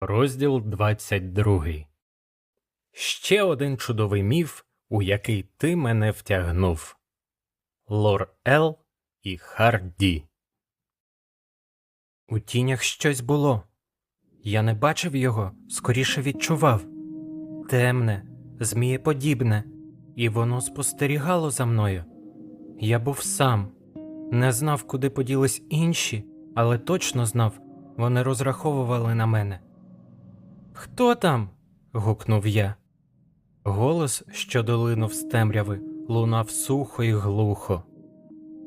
Розділ 22 Ще один чудовий міф, у який ти мене втягнув. Лор Ел і Харді. У тінях щось було. Я не бачив його, скоріше відчував. Темне, змієподібне, і воно спостерігало за мною. Я був сам, не знав, куди поділись інші, але точно знав, вони розраховували на мене. Хто там? гукнув я. Голос, що долинув з темряви, лунав сухо і глухо.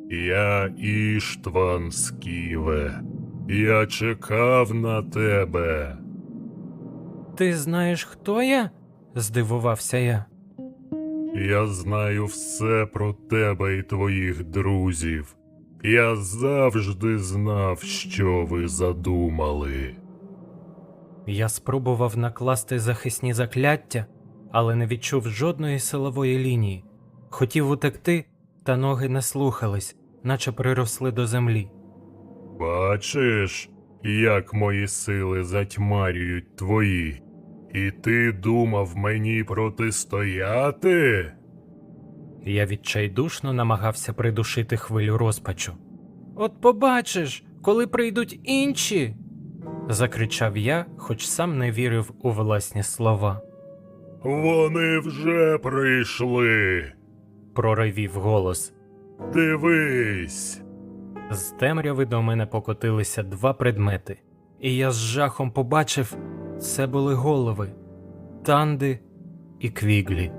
Я Іштван Сківе. Я чекав на тебе. Ти знаєш, хто я? здивувався я. Я знаю все про тебе і твоїх друзів. Я завжди знав, що ви задумали. Я спробував накласти захисні закляття, але не відчув жодної силової лінії. Хотів утекти, та ноги не слухались, наче приросли до землі. Бачиш, як мої сили затьмарюють твої. І ти думав мені протистояти? Я відчайдушно намагався придушити хвилю розпачу. От побачиш, коли прийдуть інші. Закричав я, хоч сам не вірив у власні слова. Вони вже прийшли. Проривів голос. Дивись. З темряви до мене покотилися два предмети, і я з жахом побачив це були голови танди і квіглі.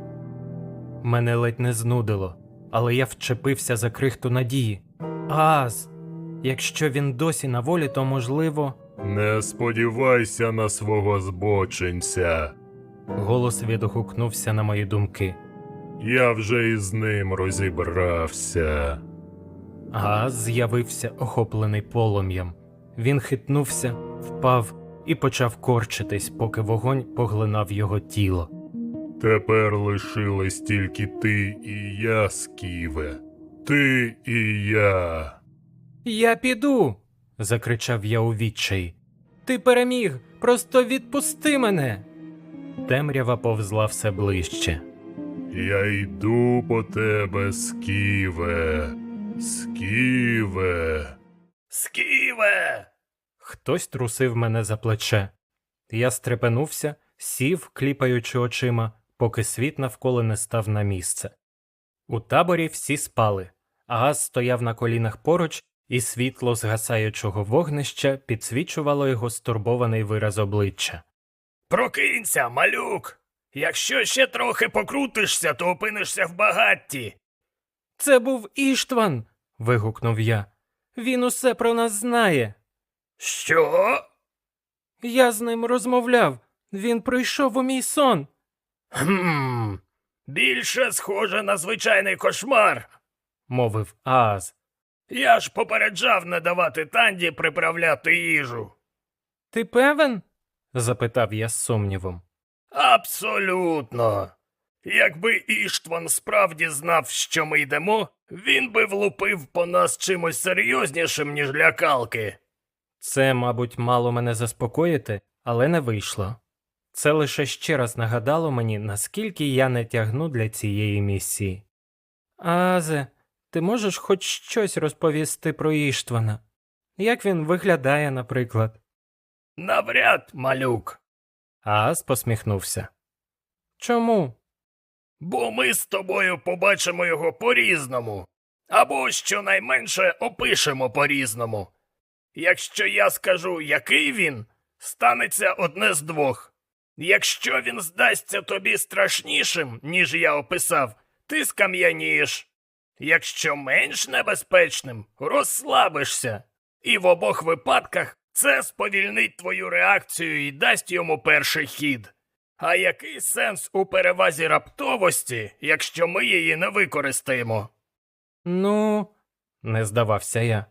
Мене ледь не знудило, але я вчепився за крихту надії. Аз, якщо він досі на волі, то можливо. Не сподівайся на свого збочинця. Голос відгукнувся на мої думки. Я вже із ним розібрався. Газ з'явився охоплений полум'ям. Він хитнувся, впав і почав корчитись, поки вогонь поглинав його тіло. Тепер лишились тільки ти і я, Сківе. Ти і я. Я піду. Закричав я у відчаї. Ти переміг, просто відпусти мене. Темрява повзла все ближче. Я йду по тебе, Сківе. Сківе. Сківе. Хтось трусив мене за плече. Я стрепенувся, сів, кліпаючи очима, поки світ навколо не став на місце. У таборі всі спали, а газ стояв на колінах поруч, і світло згасаючого вогнища підсвічувало його стурбований вираз обличчя. Прокинься, малюк. Якщо ще трохи покрутишся, то опинишся в багатті. Це був Іштван. вигукнув я. Він усе про нас знає. Що? Я з ним розмовляв. Він прийшов у мій сон. Хм. Більше схоже на звичайний кошмар. мовив Ааз. Я ж попереджав не давати танді приправляти їжу. Ти певен? запитав я з сумнівом. Абсолютно. Якби Іштван справді знав, що ми йдемо, він би влупив по нас чимось серйознішим, ніж лякалки. Це, мабуть, мало мене заспокоїти, але не вийшло. Це лише ще раз нагадало мені, наскільки я не тягну для цієї місії. Азе, ти можеш хоч щось розповісти про Іштвана? Як він виглядає, наприклад? Навряд, малюк. Ааз посміхнувся. Чому? Бо ми з тобою побачимо його по-різному, або щонайменше опишемо по-різному. Якщо я скажу, який він, станеться одне з двох. Якщо він здасться тобі страшнішим, ніж я описав, ти скам'янієш. Якщо менш небезпечним, розслабишся. І в обох випадках це сповільнить твою реакцію і дасть йому перший хід. А який сенс у перевазі раптовості, якщо ми її не використаємо? Ну, не здавався я.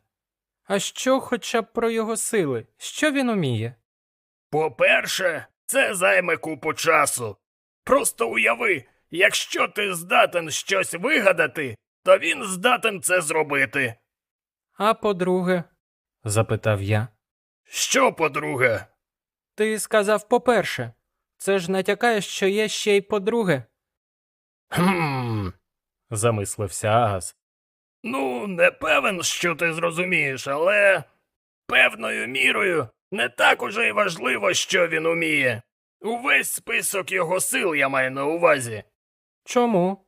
А що хоча б про його сили? Що він уміє? По-перше, це займе купу часу. Просто уяви, якщо ти здатен щось вигадати, то він здатен це зробити. А по-друге, запитав я. Що, по-друге? Ти сказав по-перше. Це ж натякає, що є ще й по-друге. Хм. замислився Агас. Ну, не певен, що ти зрозумієш, але певною мірою не так уже й важливо, що він уміє. Увесь список його сил я маю на увазі. Чому?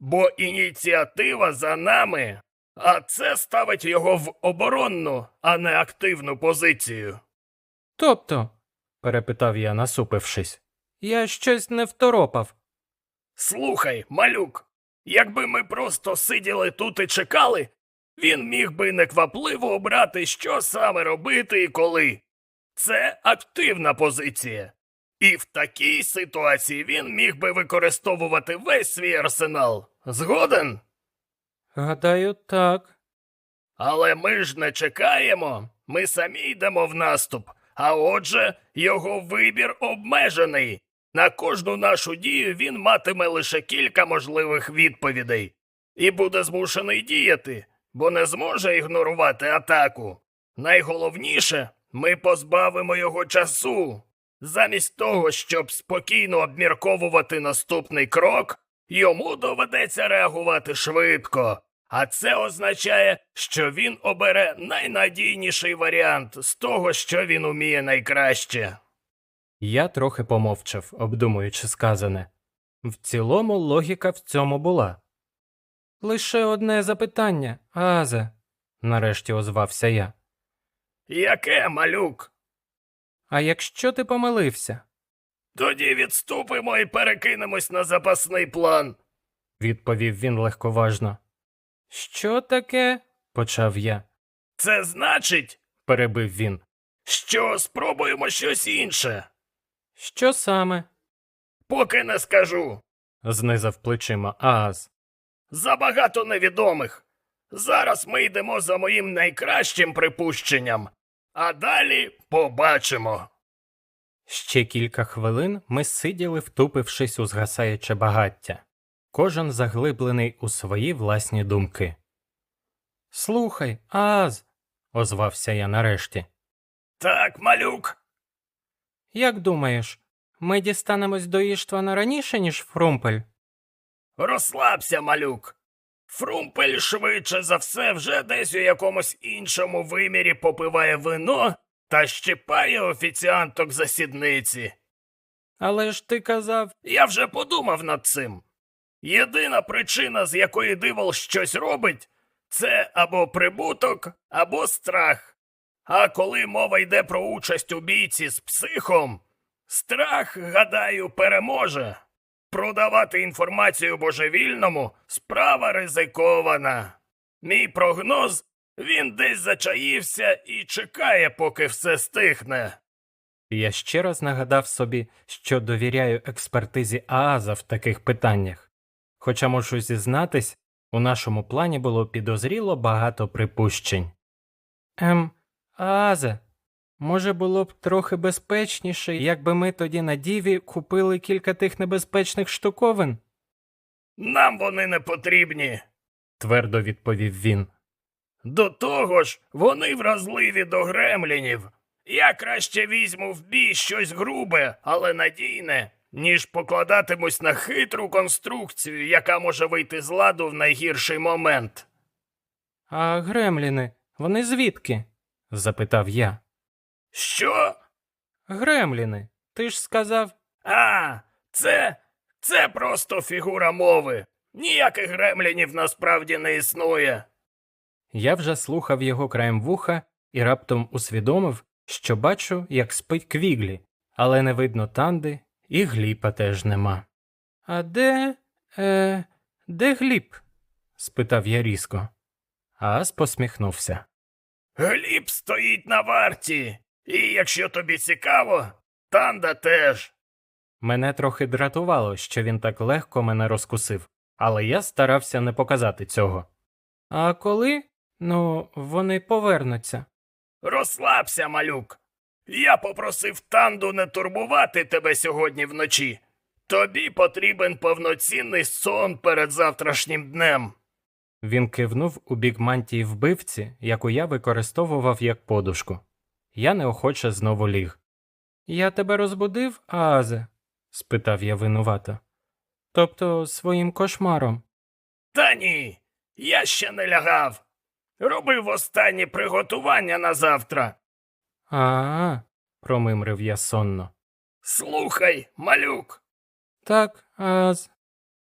Бо ініціатива за нами, а це ставить його в оборонну, а не активну позицію. Тобто, перепитав я, насупившись, я щось не второпав. Слухай, малюк, якби ми просто сиділи тут і чекали, він міг би неквапливо обрати, що саме робити і коли. Це активна позиція. І в такій ситуації він міг би використовувати весь свій арсенал. Згоден? Гадаю, так. Але ми ж не чекаємо. Ми самі йдемо в наступ. А отже, його вибір обмежений. На кожну нашу дію він матиме лише кілька можливих відповідей і буде змушений діяти, бо не зможе ігнорувати атаку. Найголовніше, ми позбавимо його часу. Замість того, щоб спокійно обмірковувати наступний крок, йому доведеться реагувати швидко. А це означає, що він обере найнадійніший варіант з того, що він уміє найкраще. Я трохи помовчав, обдумуючи сказане. В цілому логіка в цьому була. Лише одне запитання, Азе, нарешті озвався я. Яке, малюк? А якщо ти помилився? Тоді відступимо і перекинемось на запасний план. відповів він легковажно. Що таке? почав я. Це значить, Перебив він. що спробуємо щось інше. Що саме? Поки не скажу. знизав плечима Ааз. Забагато невідомих. Зараз ми йдемо за моїм найкращим припущенням, а далі побачимо. Ще кілька хвилин ми сиділи, втупившись у згасаюче багаття, кожен заглиблений у свої власні думки. Слухай, Ааз, озвався я нарешті. Так, малюк, Як думаєш, ми дістанемось до Іштвана раніше, ніж Фрумпель? розслабся, малюк. Фрумпель швидше за все вже десь у якомусь іншому вимірі попиває вино та щипає офіціанток за сідниці. Але ж ти казав, Я вже подумав над цим. Єдина причина, з якої дивол щось робить, це або прибуток, або страх. А коли мова йде про участь у бійці з психом, страх, гадаю, переможе. Продавати інформацію божевільному справа ризикована. Мій прогноз він десь зачаївся і чекає, поки все стихне. я ще раз нагадав собі, що довіряю експертизі Ааза в таких питаннях. Хоча можу зізнатись, у нашому плані було підозріло багато припущень. Ем, Аазе, може було б трохи безпечніше, якби ми тоді на діві купили кілька тих небезпечних штуковин? Нам вони не потрібні. твердо відповів він. До того ж, вони вразливі до гремлінів. Я краще візьму в бій щось грубе, але надійне, ніж покладатимусь на хитру конструкцію, яка може вийти з ладу в найгірший момент. А гремліни, вони звідки? запитав я. Що? Гремліни, ти ж сказав. А, це. це просто фігура мови. Ніяких гремлінів насправді не існує. Я вже слухав його краєм вуха і раптом усвідомив, що бачу, як спить квіглі, але не видно танди, і гліпа теж нема. А де. е, де гліб? спитав я різко. Ас посміхнувся. Гліб стоїть на варті. І якщо тобі цікаво, танда теж. Мене трохи дратувало, що він так легко мене розкусив, але я старався не показати цього. А коли? Ну, вони повернуться. Розслабся, малюк. Я попросив танду не турбувати тебе сьогодні вночі. Тобі потрібен повноцінний сон перед завтрашнім днем. Він кивнув у бік мантії вбивці, яку я використовував як подушку. Я неохоче знову ліг. Я тебе розбудив, Аазе? спитав я винувато. Тобто своїм кошмаром. Та ні, я ще не лягав. Робив останні приготування на завтра. А, промимрив я сонно. Слухай, малюк, Так, Ааз.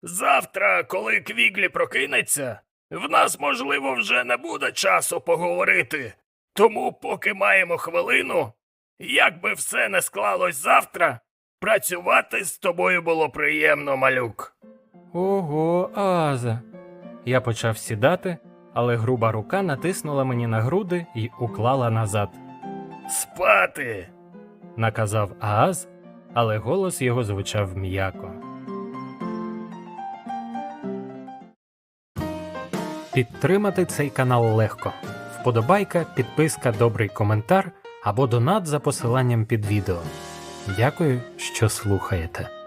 завтра, коли Квіглі прокинеться, в нас, можливо, вже не буде часу поговорити. Тому, поки маємо хвилину, як би все не склалось завтра, працювати з тобою було приємно, малюк. Ого, Ааза. Я почав сідати, але груба рука натиснула мені на груди і уклала назад. Спати. Наказав Ааз, але голос його звучав м'яко. Підтримати цей канал легко. Вподобайка, підписка, добрий коментар або донат за посиланням під відео. Дякую, що слухаєте.